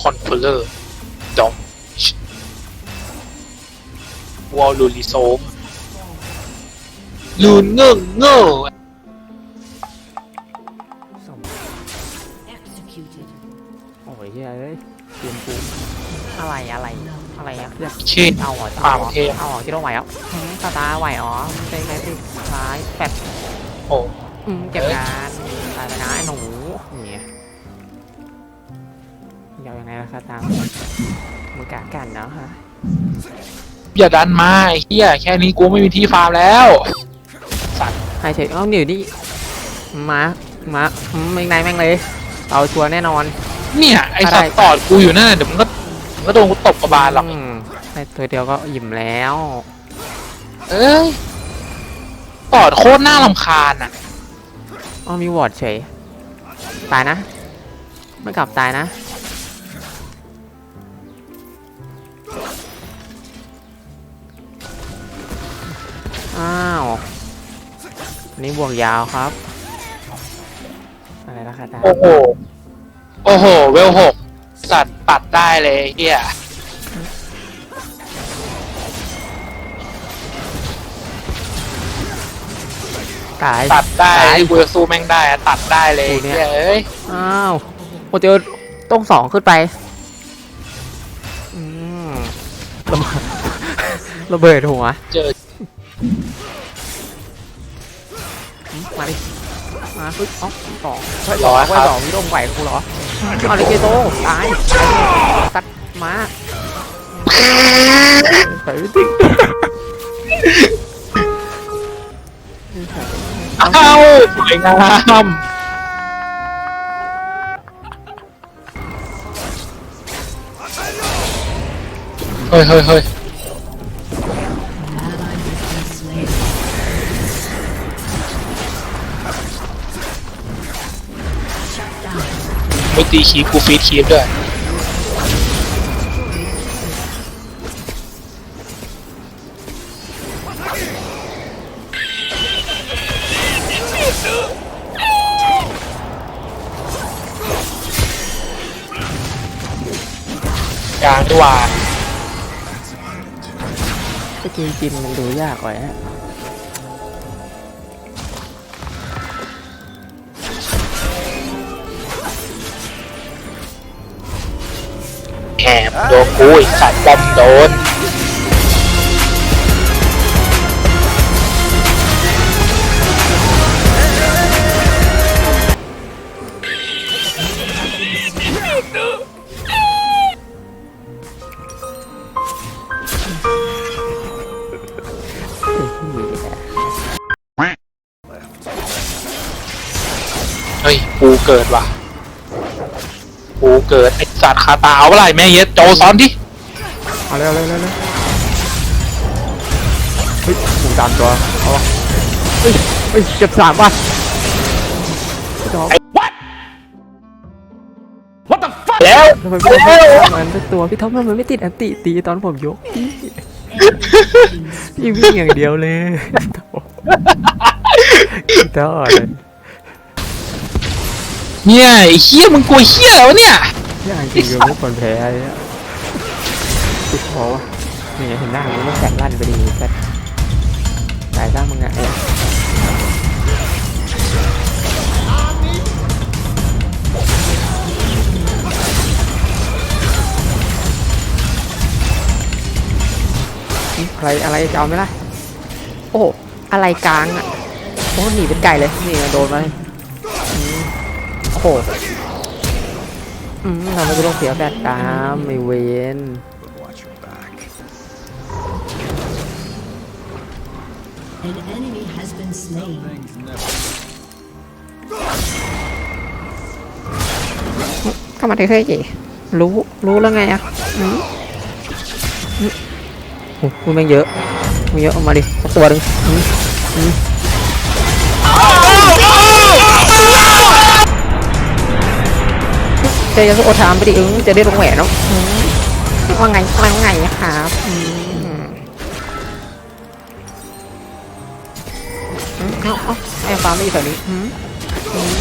คอนโทรลเลอร์ดอมวอลลูลิโซมลูนเงื่งเง่อสม Executed. โอ้ยเฮ้ยเอ้ยเตรียมปูอะไรอะไรอะไรอะอยากเช่นเอาเหรอปาเอากเหรอเทพเอาเหรอที่เราไหวอะหืมตาตาไหวอ๋อเป็นไงสิร้ายแปดโอ้อืมเก็บงานตายไปนะไอ้หนูเนี่ย ยาวยังไงล่ะคะตามมือกากันเนาะฮะอย่าดันมาไอ้เฮียแค่นี้กูไม่มีที่ฟาร์มแล้วให้เฉยเอ้าหนิวนี่มามาอืมไม่งนายแม่งเลย เอาชัวร์แน่นอน เนี่ยไอสัตว์ตอดกูอยู่นั่นน่ะเดี๋ยวมันก็มันก็โดนกูตบกระบาลหรอกอืมให้ตัวเดียวก็อิ่มแล้ว เอ้ยตอดโคตรน่าลำคาญอะอ๋อมีวอร์ดเฉย ตายนะ ไม่กลับตายนะาวอันนี้บวกยาวครับ อะไรราคาตาโอ้โห โอ้โห เวลหกสัตว์ตัดได้เลยไอ้เฮียตาย ตัดได้ตายกูจะสู้แม่งได้อะตัดได้เลยไอ้กูเนี่เฮียยเอ้ยอ้าวโอเจอต้องสองขึ้นไป อืมระเบิดระเบิดหัว เจอ มมาดิมาปึ๊บเอ้าสองเฮ้ยสองไว้สองวิโรมไหวกับกูเหรอเอาเลยเกโตตายตัดมาไปไม่ถึงเอ้าสวยงามเฮ้ยเฮ้ยเฮ้ย ไม่ตีคีบกูฟีดคีบด้วยยางดีกว่าสกินจินมันดูยากกว่าฮะ โดนกูอีกสัตว์บอมโดนเฮ้ยกูเกิดว่ะ กูเกิดไอสัตว์คาตาเอาเมื่อไหร่แม่เย็ดโจซ้อนดิเอาเร็วเร็วเร็วเร็วเฮ้ยหมูสามตัวเอาวะเฮ้ยเฮ้ยเจ็บสามว่ะจอบไอ้ what what the fuck แล้วทำไมพี่ท็อปไม่ทำมันสักตัวพี่ท็อปทำไมไม่ติดอันติตีตอนผมยกพี่พี่วิ่งอย่างเดียวเลยต่อเลย เนี่ยไอ้เฮียมึงกลัวเฮียแล้วะเนี่ยอย่างจริงเลยไม่ควรแพ้เนี่ยติดคอวะนี่ไงเห็นหน้ามันไม่แสบลั่นไปดีแสบตายซะมึงอะเอ้ยใครอะไรจะเอาไหมล่ะ โอ้อะไรกลางอะ โอ้หนีเป็นไก่เลย นี่โดนไปอืม โอ้โหอืมเราไม่ต้องเสียแบตตามไม่เวน Watch your back. An enemy has been slain. Things never เข้ามาเท่ๆจีรู้รู้แล้วไงอะอืมอืมโอ้โหแม่งเยอะแม่งเยอะเอามาดิสักตัวหนึ่ง อืมอืมเจยาสุโอทามไปดิเออจะได้ลงแหวนเนาะอืมว่าไงว่าไงอะครับอืมอืมเอาเอาไอ้ฟ้าไม่อยู่แถวนี้อืมอืม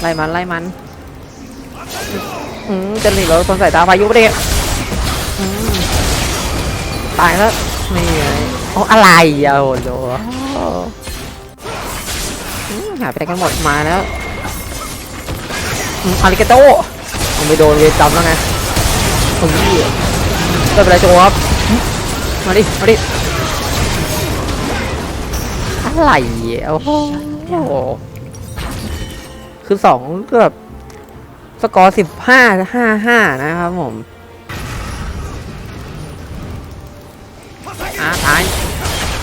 ไล่มันไล่มันอืมจะหนีเราทนสายตาพายุไม่ได้ไงอืมตายแล้วนี่ไงโอ้อะไรอะโอ้โหอืมหายไปไหนกันหมดมาแล้ว อาริกาโตมันไม่โดนเวรจำแล้วไงโอ้ยไม่เป็นไรโจครับมาดิ มาดิ อะไรอะโอ้โหคือสองก็แบบสกอร์สิบห้าห้าห้านะครับผมอาตาย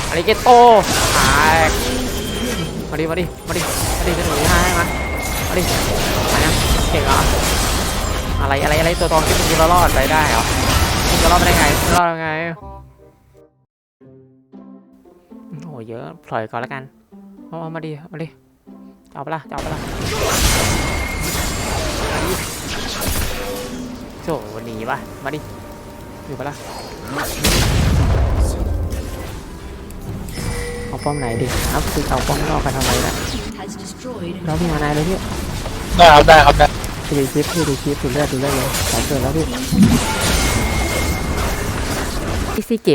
อาริเกโตตายมาดิ มาดิ มาดิ มาดิจะหนีให้มามาดิมานะ เก่งเหรออะไรอะไรอะไรตัวตองที่มึงจะรอดไปได้เหรอมึงจะรอดไปได้ไงรอดยังไงโอ้โหเยอะปล่อยก่อนแล้วกันเอาเอามาดิมาดิจะเอาไปะละจะเอาไปะละมาดิโจหนีปะมาดิอยู่ปะละเอาป้อมไหนดิครับคือเอาป้อมนอกกันทำไมล่ะ Has destroyed เราพี่มานายเลยพี่ได้ครับได้ครับได้ พี่ดูคลิปพี่ดูคลิปดูเลือดดูเลือดเลยสามเกิดแล้วพี่อีซี่เ